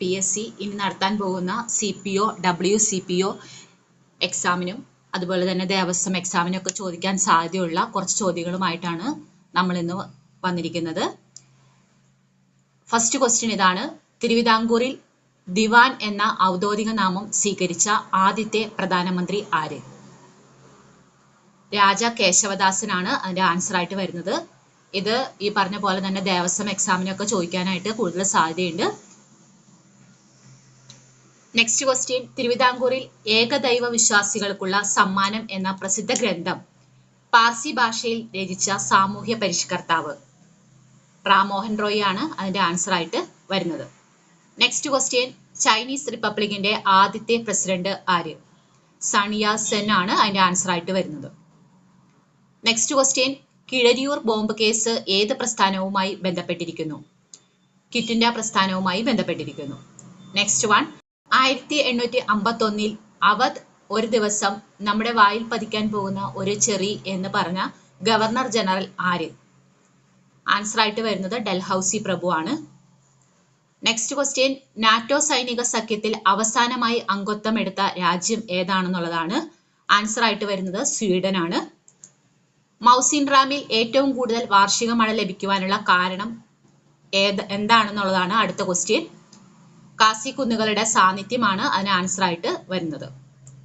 P S C ഇനി നടത്താൻ പോകുന്ന C P O W C P O എക്സാമിനും അതുപോലെ തന്നെ ദേവസ്വം എക്സാമിനും ഒക്കെ ചോദിക്കാൻ സാധ്യതയുള്ള കുറച്ച് ചോദ്യങ്ങളുമായിട്ടാണ് നമ്മൾ ഇന്ന് വന്നിരിക്കുന്നത്. ഫസ്റ്റ് ക്വസ്റ്റ്യൻ ഇതാണ്. തിരുവിതാംകൂറിൽ ദിവാൻ എന്ന ഔദ്യോഗിക നാമം സ്വീകരിച്ച ആദ്യത്തെ പ്രധാനമന്ത്രി ആര്? രാജ കേശവദാസനാണ് അതിന്റെ ആൻസർ ആയിട്ട് വരുന്നത്. ഇത് ഈ പറഞ്ഞ പോലെ തന്നെ ദേവസ്വം എക്സാമിനൊക്കെ ചോദിക്കാനായിട്ട് കൂടുതൽ സാധ്യതയുണ്ട്. നെക്സ്റ്റ് ക്വസ്റ്റ്യൻ തിരുവിതാംകൂറിൽ ഏകദൈവ വിശ്വാസികൾക്കുള്ള സമ്മാനം എന്ന പ്രസിദ്ധ ഗ്രന്ഥം പാർസി ഭാഷയിൽ രചിച്ച സാമൂഹ്യ പരിഷ്കർത്താവ് റാമോഹൻ റോയ് ആണ് അതിന്റെ ആൻസർ ആയിട്ട് വരുന്നത്. നെക്സ്റ്റ് ക്വസ്റ്റ്യൻ ചൈനീസ് റിപ്പബ്ലിക്കിന്റെ ആദ്യത്തെ പ്രസിഡന്റ് ആര്? സണിയ സെൻ ആണ് അതിന്റെ ആൻസർ ആയിട്ട് വരുന്നത്. Next question Keezhariyur bomb case ഏത് പ്രസ്ഥാനവുമായി ബന്ധപ്പെട്ടിരിക്കുന്നു? കിറ്റിൻഡ പ്രസ്ഥാനവുമായി ബന്ധപ്പെട്ടിരിക്കുന്നു. നെക്സ്റ്റ് വൺ ആയിരത്തി എണ്ണൂറ്റി അമ്പത്തൊന്നിൽ അവധ് ഒരു ദിവസം നമ്മുടെ വായിൽ പതിക്കാൻ പോകുന്ന ഒരു ചെറി എന്ന് പറഞ്ഞ ഗവർണർ ജനറൽ ആര്? ആൻസർ ആയിട്ട് വരുന്നത് ഡൽഹൌസി പ്രഭു ആണ്. നെക്സ്റ്റ് ക്വസ്റ്റ്യൻ നാറ്റോ സൈനിക സഖ്യത്തിൽ അവസാനമായി അംഗത്വം എടുത്ത രാജ്യം ഏതാണെന്നുള്ളതാണ്. ആൻസർ ആയിട്ട് വരുന്നത് സ്വീഡൻ ആണ്. മൗസിൻ റാമിൽ ഏറ്റവും കൂടുതൽ വാർഷിക മഴ ലഭിക്കുവാനുള്ള കാരണം ഏത് എന്താണെന്നുള്ളതാണ് അടുത്ത ക്വസ്റ്റ്യൻ കാസി കുന്നുകളുടെ സാന്നിധ്യമാണ് അതിന് ആൻസർ ആയിട്ട് വരുന്നത്.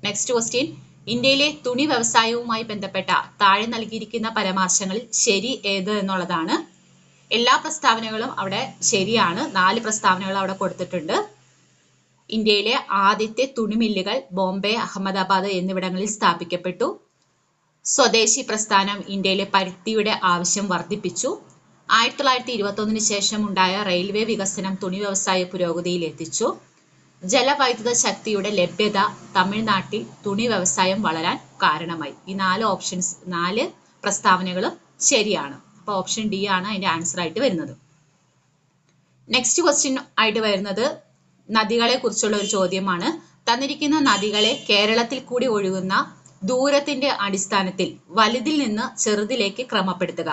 നെക്സ്റ്റ് ക്വസ്റ്റ്യൻ ഇന്ത്യയിലെ തുണി വ്യവസായവുമായി ബന്ധപ്പെട്ട താഴെ നൽകിയിരിക്കുന്ന പരാമർശങ്ങളിൽ ശരി ഏത് എന്നുള്ളതാണ്. എല്ലാ പ്രസ്താവനകളും അവിടെ ശരിയാണ്. നാല് പ്രസ്താവനകൾ അവിടെ കൊടുത്തിട്ടുണ്ട്. ഇന്ത്യയിലെ ആദ്യത്തെ തുണിമില്ലുകൾ ബോംബെ അഹമ്മദാബാദ് എന്നിവിടങ്ങളിൽ സ്ഥാപിക്കപ്പെട്ടു. സ്വദേശി പ്രസ്ഥാനം ഇന്ത്യയിലെ പരുത്തിയുടെ ആവശ്യം വർദ്ധിപ്പിച്ചു. ആയിരത്തി തൊള്ളായിരത്തി ഇരുപത്തൊന്നിന് ശേഷം ഉണ്ടായ റെയിൽവേ വികസനം തുണി വ്യവസായ പുരോഗതിയിൽ എത്തിച്ചു. ജലവൈദ്യുത ശക്തിയുടെ ലഭ്യത തമിഴ്നാട്ടിൽ തുണി വ്യവസായം വളരാൻ കാരണമായി. ഈ നാല് ഓപ്ഷൻസ് നാല് പ്രസ്താവനകളും ശരിയാണ്. അപ്പോൾ ഓപ്ഷൻ ഡി ആണ് അതിന്റെ ആൻസർ ആയിട്ട് വരുന്നത്. നെക്സ്റ്റ് ക്വസ്റ്റ്യൻ ആയിട്ട് വരുന്നത് നദികളെ കുറിച്ചുള്ള ഒരു ചോദ്യമാണ്. തന്നിരിക്കുന്ന നദികളെ കേരളത്തിൽ കൂടി ഒഴുകുന്ന ദൂരത്തിന്റെ അടിസ്ഥാനത്തിൽ വലുതിൽ നിന്ന് ചെറുതിലേക്ക് ക്രമപ്പെടുത്തുക.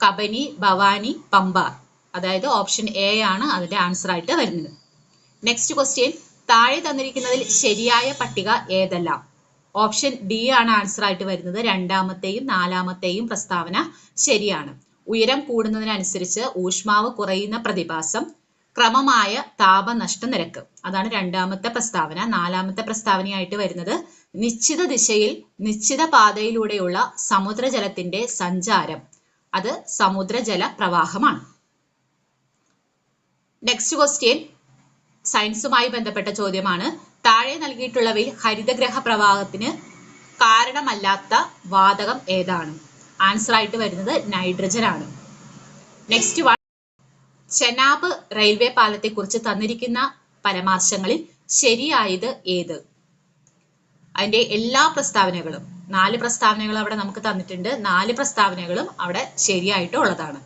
കബനി ഭവാനി പമ്പ. അതായത് ഓപ്ഷൻ എ ആണ് അതിന്റെ ആൻസർ ആയിട്ട് വരുന്നത്. നെക്സ്റ്റ് ക്വസ്റ്റ്യൻ താഴെ തന്നിരിക്കുന്നതിൽ ശരിയായ പട്ടിക ഏതെല്ലാം? ഓപ്ഷൻ ഡി ആണ് ആൻസർ ആയിട്ട് വരുന്നത്. രണ്ടാമത്തെയും നാലാമത്തെയും പ്രസ്താവന ശരിയാണ്. ഉയരം കൂടുന്നതിനനുസരിച്ച് ഊഷ്മാവ് കുറയുന്ന പ്രതിഭാസം ക്രമമായ താപനഷ്ട നിരക്ക്. അതാണ് രണ്ടാമത്തെ പ്രസ്താവന. നാലാമത്തെ പ്രസ്താവനയായിട്ട് വരുന്നത് നിശ്ചിത ദിശയിൽ നിശ്ചിത പാതയിലൂടെയുള്ള സമുദ്രജലത്തിന്റെ സഞ്ചാരം. അത് സമുദ്രജല പ്രവാഹമാണ്. നെക്സ്റ്റ് ക്വസ്റ്റ്യൻ സയൻസുമായി ബന്ധപ്പെട്ട ചോദ്യമാണ്. താഴെ നൽകിയിട്ടുള്ളവയിൽ ഹരിതഗ്രഹ പ്രവാഹത്തിന് കാരണമല്ലാത്ത വാതകം ഏതാണ്? ആൻസർ ആയിട്ട് വരുന്നത് നൈട്രജൻ ആണ്. നെക്സ്റ്റ് വൺ ചെനാബ് റെയിൽവേ പാലത്തെക്കുറിച്ച് തന്നിരിക്കുന്ന പരാമർശങ്ങളിൽ ശരിയായത് ഏത്? അതിന്റെ എല്ലാ പ്രസ്താവനകളും നാല് പ്രസ്താവനകൾ അവിടെ നമുക്ക് തന്നിട്ടുണ്ട്. നാല് പ്രസ്താവനകളും അവിടെ ശരിയായിട്ടുള്ളതാണ്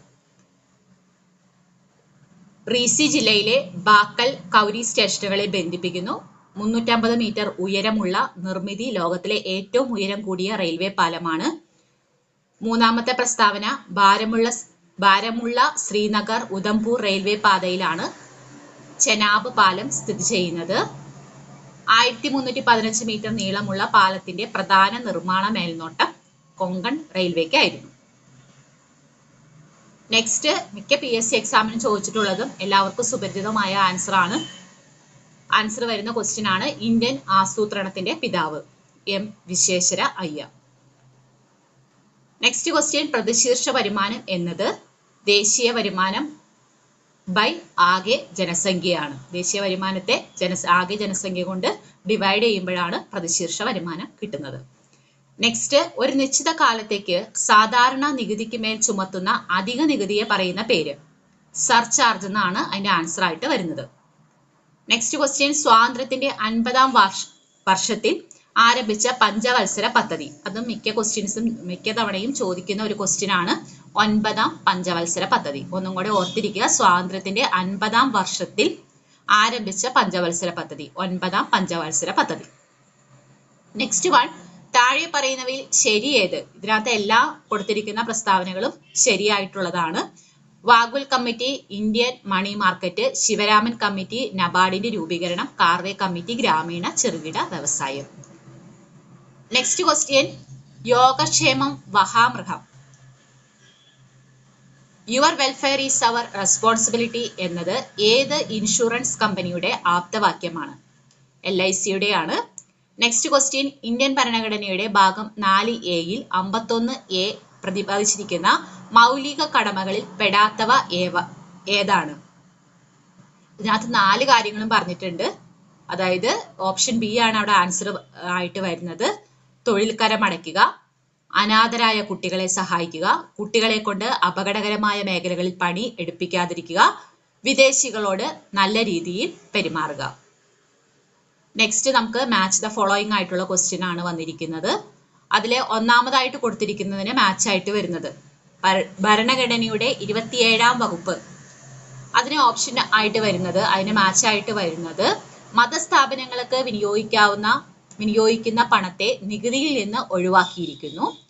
റീസി ജില്ലയിലെ ബാക്കൽ കൗരി സ്റ്റേഷനുകളെ ബന്ധിപ്പിക്കുന്നു. മുന്നൂറ്റമ്പത് മീറ്റർ ഉയരമുള്ള നിർമ്മിതി ലോകത്തിലെ ഏറ്റവും ഉയരം കൂടിയ റെയിൽവേ പാലമാണ്. മൂന്നാമത്തെ പ്രസ്താവന ഭാരമുള്ള ഭാരമുള്ള ശ്രീനഗർ ഉദംപൂർ റെയിൽവേ പാതയിലാണ് ചെനാബ് പാലം സ്ഥിതി ചെയ്യുന്നത്. ആയിരത്തി മുന്നൂറ്റി പതിനഞ്ച് മീറ്റർ നീളമുള്ള പാലത്തിന്റെ പ്രധാന നിർമ്മാണ മേൽനോട്ടം കൊങ്കൺ റെയിൽവേക്ക് ആയിരുന്നു നെക്സ്റ്റ് മിക്ക പി എസ് സി എക്സാമിനും ചോദിച്ചിട്ടുള്ളതും എല്ലാവർക്കും സുപരിചിതമായ ആൻസർ ആണ്. ആൻസർ വരുന്ന ക്വസ്റ്റ്യൻ ആണ് ഇന്ത്യൻ ആസൂത്രണത്തിന്റെ പിതാവ് എം വിശ്വേശ്വര അയ്യ നെക്സ്റ്റ് ക്വസ്റ്റ്യൻ പ്രതിശീർഷ വരുമാനം എന്നത് ദേശീയ വരുമാനം ബൈ ആകെ ജനസംഖ്യയാണ്. ദേശീയ വരുമാനത്തെ ജന ആകെ ജനസംഖ്യ കൊണ്ട് ഡിവൈഡ് ചെയ്യുമ്പോഴാണ് പ്രതിശീർഷ വരുമാനം കിട്ടുന്നത്. നെക്സ്റ്റ് ഒരു നിശ്ചിത കാലത്തേക്ക് സാധാരണ നികുതിക്ക് മേൽ ചുമത്തുന്ന അധിക നികുതിയെ പറയുന്ന പേര്. സർചാർജ് എന്നാണ് അതിന്റെ ആൻസർ ആയിട്ട് വരുന്നത്. നെക്സ്റ്റ് ക്വസ്റ്റ്യൻ സ്വാതന്ത്ര്യത്തിന്റെ അൻപതാം വർഷ വർഷത്തിൽ ആരംഭിച്ച പഞ്ചവത്സര പദ്ധതി. അതും മിക്ക ക്വസ്റ്റ്യൻസും മിക്ക തവണയും ചോദിക്കുന്ന ഒരു ക്വസ്റ്റ്യൻ ആണ്. ഒൻപതാം പഞ്ചവത്സര പദ്ധതി. ഒന്നും കൂടെ ഓർത്തിരിക്കുക. സ്വാതന്ത്ര്യത്തിന്റെ അൻപതാം വർഷത്തിൽ ആരംഭിച്ച പഞ്ചവത്സര പദ്ധതി. ഒൻപതാം പഞ്ചവത്സര പദ്ധതി. നെക്സ്റ്റ് വൺ താഴെ പറയുന്നവയിൽ ശരി ഏത്? ഇതിനകത്ത് എല്ലാ കൊടുത്തിരിക്കുന്ന പ്രസ്താവനകളും ശരിയായിട്ടുള്ളതാണ്. Vaghul committee Indian money market Sivaraman committee നബാർഡിന്റെ രൂപീകരണം കാർവേ കമ്മിറ്റി ഗ്രാമീണ ചെറുകിട വ്യവസായം. നെക്സ്റ്റ് ക്വസ്റ്റ്യൻ യോഗക്ഷേമം വഹാമൃഗം your welfare is our responsibility എന്നത് ഏത് ഇൻഷുറൻസ് കമ്പനിയുടെ ആപ്തവാക്യമാണ്. എൽ ഐ സിയുടെ ആണ് നെക്സ്റ്റ് ക്വസ്റ്റ്യൻ ഇന്ത്യൻ ഭരണഘടനയുടെ ഭാഗം നാല് എയിൽ അമ്പത്തൊന്ന് എ പ്രതിപാദിച്ചിരിക്കുന്ന മൗലിക കടമകളിൽ പെടാത്തവ ഏവ ഏതാണ്? ഇതിനകത്ത് നാല് കാര്യങ്ങളും പറഞ്ഞിട്ടുണ്ട്. അതായത് ഓപ്ഷൻ ബി ആണ് അവിടെ ആൻസർ ആയിട്ട് വരുന്നത്. തൊഴിൽ കരമടയ്ക്കുക അനാഥരായ കുട്ടികളെ സഹായിക്കുക കുട്ടികളെ കൊണ്ട് അപകടകരമായ മേഖലകളിൽ പണി എടുപ്പിക്കാതിരിക്കുക വിദേശികളോട് നല്ല രീതിയിൽ പെരുമാറുക. നെക്സ്റ്റ് നമുക്ക് മാച്ച് ദ ഫോളോയിങ് ആയിട്ടുള്ള ക്വസ്റ്റ്യൻ ആണ് വന്നിരിക്കുന്നത്. അതിലെ ഒന്നാമതായിട്ട് കൊടുത്തിരിക്കുന്നതിന് മാച്ച് ആയിട്ട് വരുന്നത്. ഭര- ഭരണഘടനയുടെ ഇരുപത്തിയേഴാം വകുപ്പ്. അതിന് ഓപ്ഷൻ ആയിട്ട് വരുന്നത് അതിന് മാച്ച് ആയിട്ട് വരുന്നത് മതസ്ഥാപനങ്ങൾക്ക് വിനിയോഗിക്കാവുന്ന വിനിയോഗിക്കുന്ന പണത്തെ നികുതിയിൽ നിന്ന് ഒഴിവാക്കിയിരിക്കുന്നു.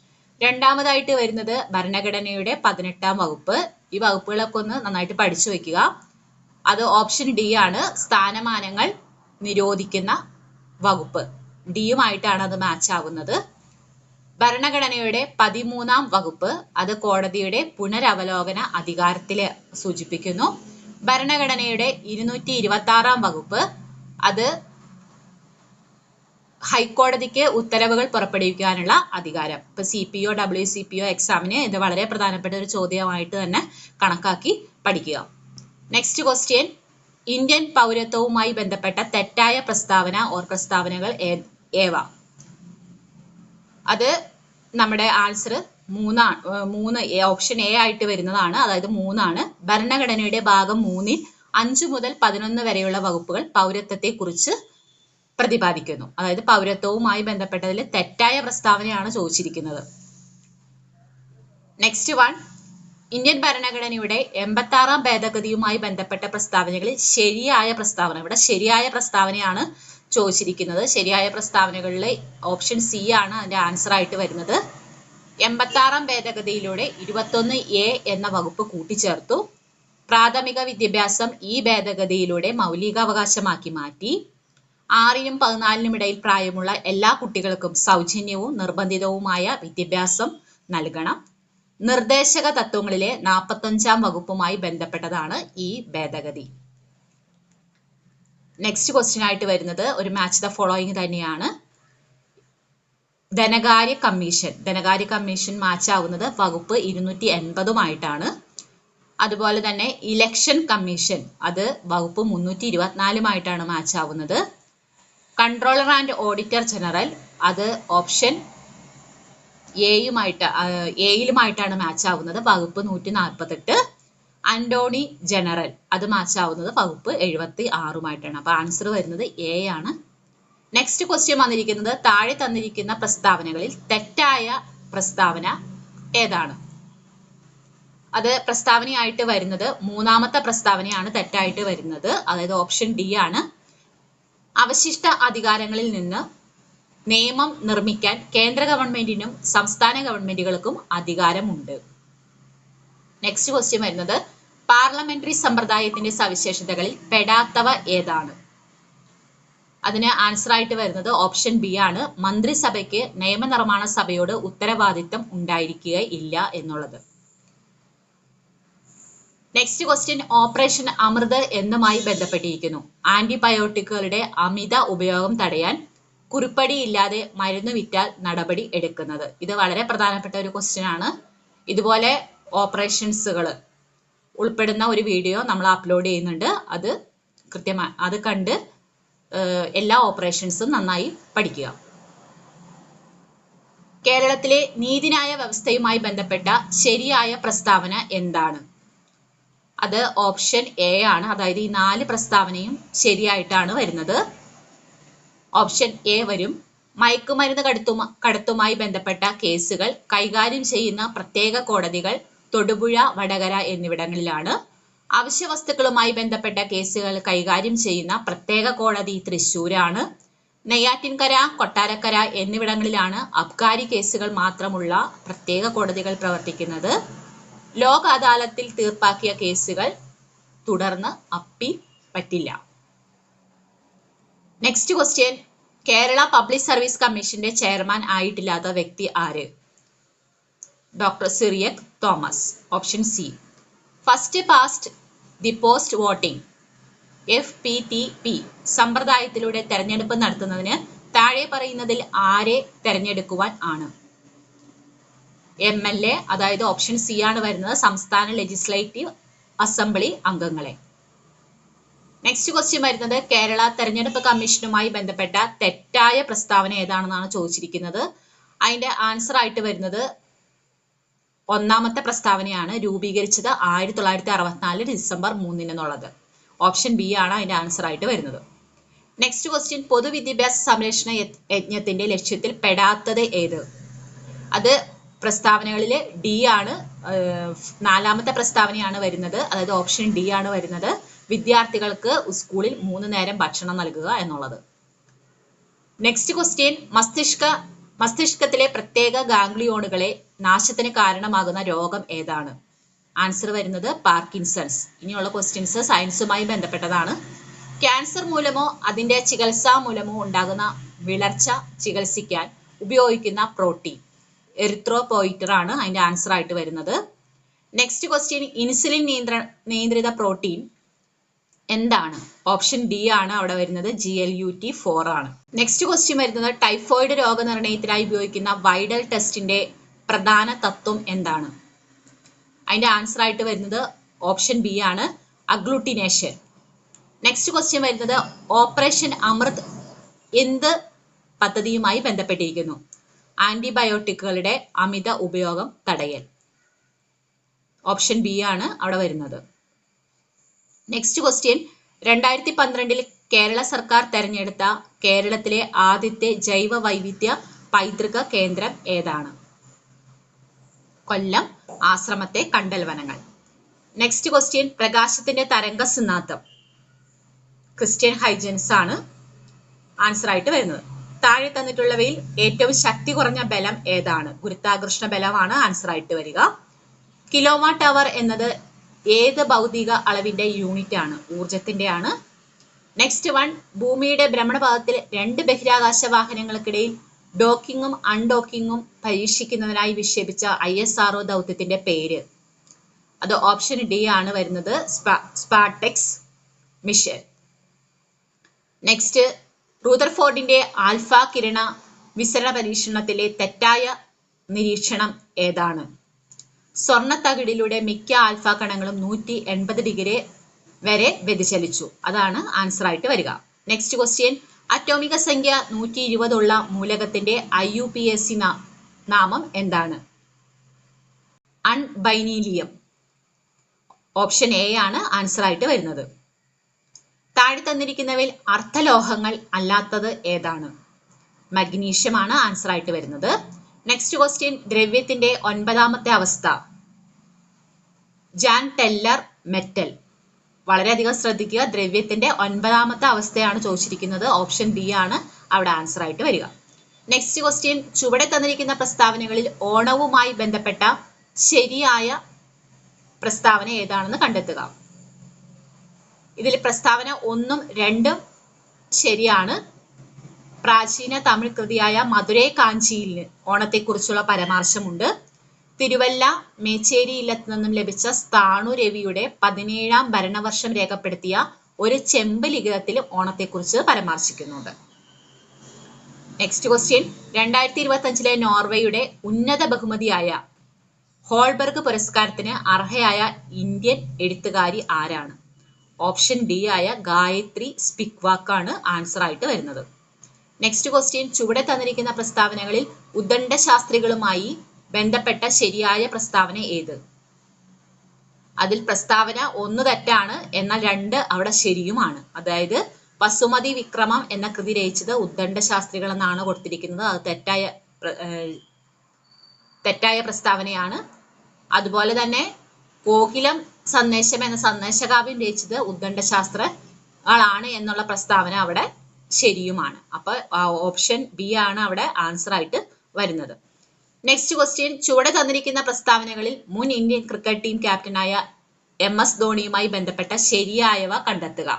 രണ്ടാമതായിട്ട് വരുന്നത് ഭരണഘടനയുടെ പതിനെട്ടാം വകുപ്പ്. ഈ വകുപ്പുകളൊക്കെ ഒന്ന് നന്നായിട്ട് പഠിച്ചു വെക്കുക. അത് ഓപ്ഷൻ ഡി ആണ്. സ്ഥാനമാനങ്ങൾ നിരോധിക്കുന്ന വകുപ്പ്. ഡിയുമായിട്ടാണ് അത് മാച്ച് ആവുന്നത് ഭരണഘടനയുടെ പതിമൂന്നാം വകുപ്പ്. അത് കോടതിയുടെ പുനരവലോകന അധികാരത്തിലെ സൂചിപ്പിക്കുന്നു. ഭരണഘടനയുടെ ഇരുന്നൂറ്റി ഇരുപത്തി ആറാം വകുപ്പ്. അത് ഹൈക്കോടതിക്ക് ഉത്തരവുകൾ പുറപ്പെടുവിക്കാനുള്ള അധികാരം. ഇപ്പൊ C P O W C P O എക്സാമിന് ഇത് വളരെ പ്രധാനപ്പെട്ട ഒരു ചോദ്യമായിട്ട് തന്നെ കണക്കാക്കി പഠിക്കുക. നെക്സ്റ്റ് ക്വസ്റ്റ്യൻ ഇന്ത്യൻ പൗരത്വവുമായി ബന്ധപ്പെട്ട തെറ്റായ പ്രസ്താവന ഓർ പ്രസ്താവനകൾ ഏവ? അത് നമ്മുടെ ആൻസർ മൂന്നാണ് മൂന്ന് ഓപ്ഷൻ എ ആയിട്ട് വരുന്നതാണ്. അതായത് മൂന്നാണ്. ഭരണഘടനയുടെ ഭാഗം മൂന്നിൽ അഞ്ചു മുതൽ പതിനൊന്ന് വരെയുള്ള വകുപ്പുകൾ പൗരത്വത്തെ കുറിച്ച് പ്രതിപാദിക്കുന്നു. അതായത് പൗരത്വവുമായി ബന്ധപ്പെട്ടതിൽ തെറ്റായ പ്രസ്താവനയാണ് ചോദിച്ചിരിക്കുന്നത്. നെക്സ്റ്റ് വൺ ഇന്ത്യൻ ഭരണഘടനയുടെ എൺപത്തി ആറാം ഭേദഗതിയുമായി ബന്ധപ്പെട്ട പ്രസ്താവനകളിൽ ശരിയായ പ്രസ്താവന ഇവിടെ ശരിയായ പ്രസ്താവനയാണ് ചോദിച്ചിരിക്കുന്നത്. ശരിയായ പ്രസ്താവനകളിലെ ഓപ്ഷൻ സി ആണ് അതിന്റെ ആൻസർ ആയിട്ട് വരുന്നത്. എൺപത്തി ആറാം ഭേദഗതിയിലൂടെ ഇരുപത്തൊന്ന് എ എന്ന വകുപ്പ് കൂട്ടിച്ചേർത്തു. പ്രാഥമിക വിദ്യാഭ്യാസം ഈ ഭേദഗതിയിലൂടെ മൗലികാവകാശമാക്കി മാറ്റി. ആറിനും പതിനാലിനും ഇടയിൽ പ്രായമുള്ള എല്ലാ കുട്ടികൾക്കും സൗജന്യവും നിർബന്ധിതവുമായ വിദ്യാഭ്യാസം നൽകണം. നിർദ്ദേശക തത്വങ്ങളിലെ നാൽപ്പത്തഞ്ചാം വകുപ്പുമായി ബന്ധപ്പെട്ടതാണ് ഈ ഭേദഗതി. നെക്സ്റ്റ് ക്വസ്റ്റ്യൻ ആയിട്ട് വരുന്നത് ഒരു മാച്ച് ദ ഫോളോയിങ് തന്നെയാണ്. ധനകാര്യ കമ്മീഷൻ. ധനകാര്യ കമ്മീഷൻ മാച്ച് ആവുന്നത് വകുപ്പ് ഇരുന്നൂറ്റി എൺപതുമായിട്ടാണ് അതുപോലെ തന്നെ ഇലക്ഷൻ കമ്മീഷൻ. അത് വകുപ്പ് മുന്നൂറ്റി ഇരുപത്തിനാലുമായിട്ടാണ് മാച്ച് ആവുന്നത്. കൺട്രോളർ ആൻഡ് ഓഡിറ്റർ ജനറൽ അത് ഓപ്ഷൻ എയുമായിട്ട് എയിലുമായിട്ടാണ് മാച്ച് ആവുന്നത്. വകുപ്പ് നൂറ്റി നാൽപ്പത്തെട്ട് അന്റോണി ജനറൽ അത് മാച്ച് ആവുന്നത് വകുപ്പ് എഴുപത്തി ആറുമായിട്ടാണ് അപ്പൊ ആൻസർ വരുന്നത് എ ആണ്. നെക്സ്റ്റ് ക്വസ്റ്റ്യൻ വന്നിരിക്കുന്നത് താഴെ തന്നിരിക്കുന്ന പ്രസ്താവനകളിൽ തെറ്റായ പ്രസ്താവന ഏതാണ്? അത് പ്രസ്താവനയായിട്ട് വരുന്നത് മൂന്നാമത്തെ പ്രസ്താവനയാണ് തെറ്റായിട്ട് വരുന്നത്. അതായത് ഓപ്ഷൻ ഡി ആണ്. അവശിഷ്ട അധികാരങ്ങളിൽ നിന്ന് നിയമം നിർമ്മിക്കാൻ കേന്ദ്ര ഗവൺമെന്റിനും സംസ്ഥാന ഗവൺമെന്റുകൾക്കും അധികാരമുണ്ട്. നെക്സ്റ്റ് ക്വസ്റ്റ്യൻ വരുന്നത് പാർലമെന്ററി സമ്പ്രദായത്തിന്റെ സവിശേഷതകളിൽ പെടാത്തവ ഏതാണ്? അതിന് ആൻസർ ആയിട്ട് വരുന്നത് ഓപ്ഷൻ ബി ആണ്. മന്ത്രിസഭയ്ക്ക് നിയമനിർമ്മാണ സഭയോട് ഉത്തരവാദിത്തം ഉണ്ടായിരിക്കുകയില്ല എന്നുള്ളത്. നെക്സ്റ്റ് ക്വസ്റ്റ്യൻ ഓപ്പറേഷൻ അമൃത് എന്നുമായി ബന്ധപ്പെട്ടിരിക്കുന്നു. ആന്റിബയോട്ടിക്കുകളുടെ അമിത ഉപയോഗം തടയാൻ കുറിപ്പടി ഇല്ലാതെ മരുന്ന് വിറ്റാൽ നടപടി എടുക്കുന്നത്. ഇത് വളരെ പ്രധാനപ്പെട്ട ഒരു ക്വസ്റ്റ്യൻ ആണ്. ഇതുപോലെ ഓപ്പറേഷൻസുകൾ ഉൾപ്പെടുന്ന ഒരു വീഡിയോ നമ്മൾ അപ്ലോഡ് ചെയ്യുന്നുണ്ട്. അത് കൃത്യമായി അത് കണ്ട് എല്ലാ ഓപ്പറേഷൻസും നന്നായി പഠിക്കുക. കേരളത്തിലെ നീതിന്യായ വ്യവസ്ഥയുമായി ബന്ധപ്പെട്ട ശരിയായ പ്രസ്താവന എന്താണ്? അത് ഓപ്ഷൻ എ ആണ്. അതായത് ഈ നാല് പ്രസ്താവനയും ശരിയായിട്ടാണ് വരുന്നത്. ഓപ്ഷൻ എ വരും. മയക്കുമരുന്ന് കടത്തുമ കടത്തുമായി ബന്ധപ്പെട്ട കേസുകൾ കൈകാര്യം ചെയ്യുന്ന പ്രത്യേക കോടതികൾ തൊടുപുഴ വടകര എന്നിവിടങ്ങളിലാണ്. അവശ്യ വസ്തുക്കളുമായി ബന്ധപ്പെട്ട കേസുകൾ കൈകാര്യം ചെയ്യുന്ന പ്രത്യേക കോടതി തൃശ്ശൂരാണ്. നെയ്യാറ്റിൻകര കൊട്ടാരക്കര എന്നിവിടങ്ങളിലാണ് അബ്കാരി കേസുകൾ മാത്രമുള്ള പ്രത്യേക കോടതികൾ പ്രവർത്തിക്കുന്നത്. ലോക് അദാലത്തിൽ തീർപ്പാക്കിയ കേസുകൾ തുടർന്ന് അപ്പി പറ്റില്ല. Next question Kerala public service കമ്മീഷന്റെ ചെയർമാൻ ആയിട്ടില്ലാത്ത വ്യക്തി ആര്? Doctor Cyriac Thomas. Option C first past the post voting F P T P സമ്പ്രദായത്തിലൂടെ തെരഞ്ഞെടുപ്പ് നടത്തുന്നതിന് താഴെ പറയുന്നതിൽ ആരെ തെരഞ്ഞെടുക്കുവാൻ ആണ്? എം എൽ എ അതായത് ഓപ്ഷൻ സി ആണ് വരുന്നത് സംസ്ഥാന ലെജിസ്ലേറ്റീവ് അസംബ്ലി അംഗങ്ങളെ. നെക്സ്റ്റ് ക്വസ്റ്റ്യൻ വരുന്നത് കേരള തെരഞ്ഞെടുപ്പ് കമ്മീഷനുമായി ബന്ധപ്പെട്ട തെറ്റായ പ്രസ്താവന ഏതാണെന്നാണ് ചോദിച്ചിരിക്കുന്നത്. അതിന്റെ ആൻസർ ആയിട്ട് വരുന്നത് ഒന്നാമത്തെ പ്രസ്താവനയാണ് രൂപീകരിച്ചത് ആയിരത്തി തൊള്ളായിരത്തി അറുപത്തിനാല് ഡിസംബർ മൂന്നിന് എന്നുള്ളത്. ഓപ്ഷൻ ബി ആണ് അതിന്റെ ആൻസർ ആയിട്ട് വരുന്നത്. നെക്സ്റ്റ് ക്വസ്റ്റ്യൻ പൊതുവിദ്യാഭ്യാസ സംരക്ഷണ യജ്ഞത്തിന്റെ ലക്ഷ്യത്തിൽ പെടാത്തത് ഏത്? അത് പ്രസ്താവനകളിൽ ഡി ആണ് നാലാമത്തെ പ്രസ്താവനയാണ് വരുന്നത്. അതായത് ഓപ്ഷൻ ഡി ആണ് വരുന്നത്. വിദ്യാർത്ഥികൾക്ക് സ്കൂളിൽ മൂന്ന് നേരം ഭക്ഷണം നൽകുക എന്നുള്ളത്. നെക്സ്റ്റ് ക്വസ്റ്റ്യൻ മസ്തിഷ്ക മസ്തിഷ്കത്തിലെ പ്രത്യേക ഗാംഗ്ലിയോണുകളെ നാശത്തിന് കാരണമാകുന്ന രോഗം ഏതാണ്? ആൻസർ വരുന്നത് പാർക്കിൻസൺസ്. ഇനിയുള്ള ക്വസ്റ്റ്യൻസ് സയൻസുമായി ബന്ധപ്പെട്ടതാണ്. ക്യാൻസർ മൂലമോ അതിന്റെ ചികിത്സാ മൂലമോ ഉണ്ടാകുന്ന വിളർച്ച ചികിത്സിക്കാൻ ഉപയോഗിക്കുന്ന പ്രോട്ടീൻ. എറിത്രോപോയിറ്റർ ആണ് അതിന്റെ ആൻസർ ആയിട്ട് വരുന്നത്. നെക്സ്റ്റ് ക്വസ്റ്റ്യൻ ഇൻസുലിൻ നിയന്ത്ര നിയന്ത്രിത പ്രോട്ടീൻ എന്താണ്? ഓപ്ഷൻ ഡി ആണ് അവിടെ വരുന്നത് G L U T four ആണ്. നെക്സ്റ്റ് ക്വസ്റ്റ്യൻ വരുന്നത് ടൈഫോയിഡ് രോഗനിർണയത്തിനായി ഉപയോഗിക്കുന്ന വൈഡൽ ടെസ്റ്റിന്റെ പ്രധാന തത്വം എന്താണ്? അതിന്റെ ആൻസർ ആയിട്ട് വരുന്നത് ഓപ്ഷൻ ബി ആണ് അഗ്ലൂട്ടിനേഷൻ നെക്സ്റ്റ് ക്വസ്റ്റ്യൻ വരുന്നത് ഓപ്പറേഷൻ അമൃത് എന്ത് പദ്ധതിയുമായി ബന്ധപ്പെട്ടിരിക്കുന്നു? ആന്റിബയോട്ടിക്കുകളുടെ അമിത ഉപയോഗം തടയൽ. ഓപ്ഷൻ ബി ആണ് അവിടെ വരുന്നത്. നെക്സ്റ്റ് ക്വസ്റ്റ്യൻ രണ്ടായിരത്തി പന്ത്രണ്ടിൽ കേരള സർക്കാർ തെരഞ്ഞെടുത്ത കേരളത്തിലെ ആദ്യത്തെ ജൈവ വൈവിധ്യ പൈതൃക കേന്ദ്രം ഏതാണ്? കൊല്ലം ആശ്രമത്തെ കണ്ടൽ വനങ്ങൾ നെക്സ്റ്റ് ക്വസ്റ്റ്യൻ പ്രകാശത്തിന്റെ തരംഗ സിദ്ധാന്തം. ക്രിസ്ത്യൻ ഹൈജൻസ് ആണ് ആൻസർ ആയിട്ട് വരുന്നത്. താഴെ തന്നിട്ടുള്ളവയിൽ ഏറ്റവും ശക്തി കുറഞ്ഞ ബലം ഏതാണ്? ഗുരുത്വാകർഷണ ബലമാണ് ആൻസർ ആയിട്ട് വരിക. കിലോവാട്ട് അവർ എന്നത് ഏത് ഭൗതിക അളവിന്റെ യൂണിറ്റ് ആണ്? ഊർജത്തിന്റെ ആണ് നെക്സ്റ്റ് വൺ ഭൂമിയുടെ ഭ്രമണപഥത്തിൽ രണ്ട് ബഹിരാകാശ വാഹനങ്ങൾക്കിടയിൽ ഡോക്കിങ്ങും അൺഡോക്കിങ്ങും പരീക്ഷിക്കുന്നതിനായി വിക്ഷേപിച്ച ഐ എസ് ആർ ദൗത്യത്തിന്റെ പേര്. അത് ഓപ്ഷൻ ഡി ആണ് വരുന്നത്. സ്പാർടെക്സ് മിഷൻ നെക്സ്റ്റ് റൂദർഫോർഡിന്റെ ആൽഫ കിരണ വിസരണ പരീക്ഷണത്തിലെ തെറ്റായ നിരീക്ഷണം ഏതാണ്? സ്വർണത്തകിടിലൂടെ മിക്ക ആൽഫ കണങ്ങളും നൂറ്റി എൺപത് ഡിഗ്രി വരെ വ്യതിചലിച്ചു. അതാണ് ആൻസർ ആയിട്ട് വരിക. നെക്സ്റ്റ് ക്വസ്റ്റ്യൻ അറ്റോമിക സംഖ്യ നൂറ്റി ഇരുപതുള്ള മൂലകത്തിന്റെ I U P S C നാമം എന്താണ്? അൺബൈനീലിയം. ഓപ്ഷൻ എ ആണ് ആൻസർ ആയിട്ട് വരുന്നത്. താഴെ തന്നിരിക്കുന്നവയിൽ അർത്ഥലോഹങ്ങൾ അല്ലാത്തത് ഏതാണ്? മഗ്നീഷ്യം ആണ് ആൻസർ ആയിട്ട് വരുന്നത്. നെക്സ്റ്റ് ക്വസ്റ്റ്യൻ ദ്രവ്യത്തിന്റെ ഒൻപതാമത്തെ അവസ്ഥ. ജാൻ ടെല്ലർ മെറ്റൽ വളരെയധികം ശ്രദ്ധിക്കുക. ദ്രവ്യത്തിന്റെ ഒൻപതാമത്തെ അവസ്ഥയാണ് ചോദിച്ചിരിക്കുന്നത്. ഓപ്ഷൻ ബി ആണ് അവിടെ ആൻസർ ആയിട്ട് വരിക. നെക്സ്റ്റ് ക്വസ്റ്റ്യൻ ചുവടെ തന്നിരിക്കുന്ന പ്രസ്താവനകളിൽ ഓണവുമായി ബന്ധപ്പെട്ട ശരിയായ പ്രസ്താവന ഏതാണെന്ന് കണ്ടെത്തുക. ഇതിൽ പ്രസ്താവന ഒന്നും രണ്ടും ശരിയാണ്. പ്രാചീന തമിഴ് കൃതിയായ മധുരൈ കാഞ്ചിയിൽ ഓണത്തെക്കുറിച്ചുള്ള പരാമർശമുണ്ട്. തിരുവല്ല മേച്ചേരി നിന്നും ലഭിച്ച സ്ഥാണു രവിയുടെ പതിനേഴാം ഭരണവർഷം രേഖപ്പെടുത്തിയ ഒരു ചെമ്പ് ലിഖിതത്തിൽ ഓണത്തെക്കുറിച്ച് പരാമർശിക്കുന്നുണ്ട്. നെക്സ്റ്റ് ക്വസ്റ്റ്യൻ രണ്ടായിരത്തി ഇരുപത്തി അഞ്ചിലെ നോർവേയുടെ ഉന്നത ബഹുമതിയായ ഹോൾബർഗ് പുരസ്കാരത്തിന് അർഹയായ ഇന്ത്യൻ എഴുത്തുകാരി ആരാണ്? ഓപ്ഷൻ ഡി ആയ ഗായത്രി സ്പിക്വാക്കാണ് ആൻസർ ആയിട്ട് വരുന്നത്. നെക്സ്റ്റ് ക്വസ്റ്റ്യൻ ചുവടെ തന്നിരിക്കുന്ന പ്രസ്താവനകളിൽ ഉദണ്ഡ ശാസ്ത്രികളുമായി ബന്ധപ്പെട്ട ശരിയായ പ്രസ്താവന ഏത്? അതിൽ പ്രസ്താവന ഒന്ന് തെറ്റാണ് എന്നാൽ രണ്ട് അവിടെ ശരിയുമാണ്. അതായത് വസുമതി വിക്രമം എന്ന കൃതി രചിച്ചത് ഉദ്ദണ്ഡ ശാസ്ത്രികൾ എന്നാണ് കൊടുത്തിരിക്കുന്നത്. അത് തെറ്റായ തെറ്റായ പ്രസ്താവനയാണ്. അതുപോലെ തന്നെ കോകിലം സന്ദേശം എന്ന സന്ദേശകാവ്യം രചിച്ചത് ഉദ്ദണ്ഡ ആളാണ് എന്നുള്ള പ്രസ്താവന അവിടെ ശരിയുമാണ്. അപ്പൊ ഓപ്ഷൻ ബി ആണ് അവിടെ ആൻസർ ആയിട്ട് വരുന്നത്. നെക്സ്റ്റ് ക്വസ്റ്റ്യൻ ചുവടെ തന്നിരിക്കുന്ന പ്രസ്താവനകളിൽ മുൻ ഇന്ത്യൻ ക്രിക്കറ്റ് ടീം ക്യാപ്റ്റനായ എം എസ് ധോണിയുമായി ബന്ധപ്പെട്ട ശരിയായവ കണ്ടെത്തുക.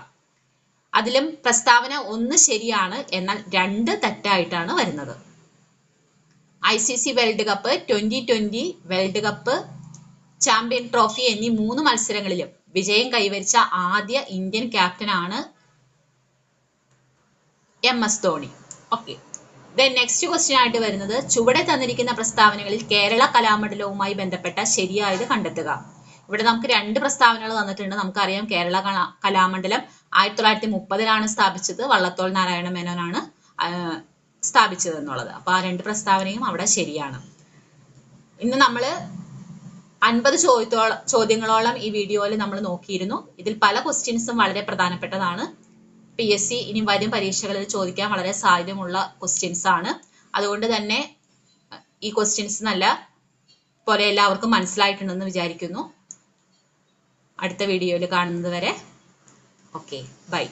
അതിലും പ്രസ്താവന ഒന്ന് ശരിയാണ് എന്നാൽ രണ്ട് തെറ്റായിട്ടാണ് വരുന്നത്. I C C world cup twenty twenty world cup champion trophy എന്നീ മൂന്ന് മത്സരങ്ങളിലും വിജയം കൈവരിച്ച ആദ്യ Indian ക്യാപ്റ്റനാണ് M S Dhoni. Okay then next question ആയിട്ട് വരുന്നത് ചുവടെ തന്നിരിക്കുന്ന പ്രസ്താവനകളിൽ കേരള കലാമണ്ഡലവുമായി ബന്ധപ്പെട്ട ശരിയായത് കണ്ടെത്തുക. ഇവിടെ നമുക്ക് രണ്ട് പ്രസ്താവനകൾ തന്നിട്ടുണ്ട്. നമുക്കറിയാം കേരള കലാമണ്ഡലം ആയിരത്തി തൊള്ളായിരത്തി മുപ്പതിലാണ് സ്ഥാപിച്ചത്. വള്ളത്തോൾ നാരായണ മേനോനാണ് സ്ഥാപിച്ചത് എന്നുള്ളത് അപ്പൊ ആ രണ്ട് പ്രസ്താവനയും അവിടെ ശരിയാണ്. ഇന്ന് നമ്മൾ അൻപത് ചോദ്യത്തോളം ചോദ്യങ്ങളോളം ഈ വീഡിയോയിൽ നമ്മൾ നോക്കിയിരുന്നു. ഇതിൽ പല ക്വസ്റ്റ്യൻസും വളരെ പ്രധാനപ്പെട്ടതാണ്. പി എസ് സി ഇനി വരും പരീക്ഷകളിൽ ചോദിക്കാൻ വളരെ സാധ്യതമുള്ള ക്വസ്റ്റ്യൻസ് ആണ്. അതുകൊണ്ട് തന്നെ ഈ ക്വസ്റ്റ്യൻസ് നല്ല പോലെ എല്ലാവർക്കും മനസ്സിലായിട്ടുണ്ടെന്ന് വിചാരിക്കുന്നു. അടുത്ത വീഡിയോയിൽ കാണുന്നത് വരെ. Okay bye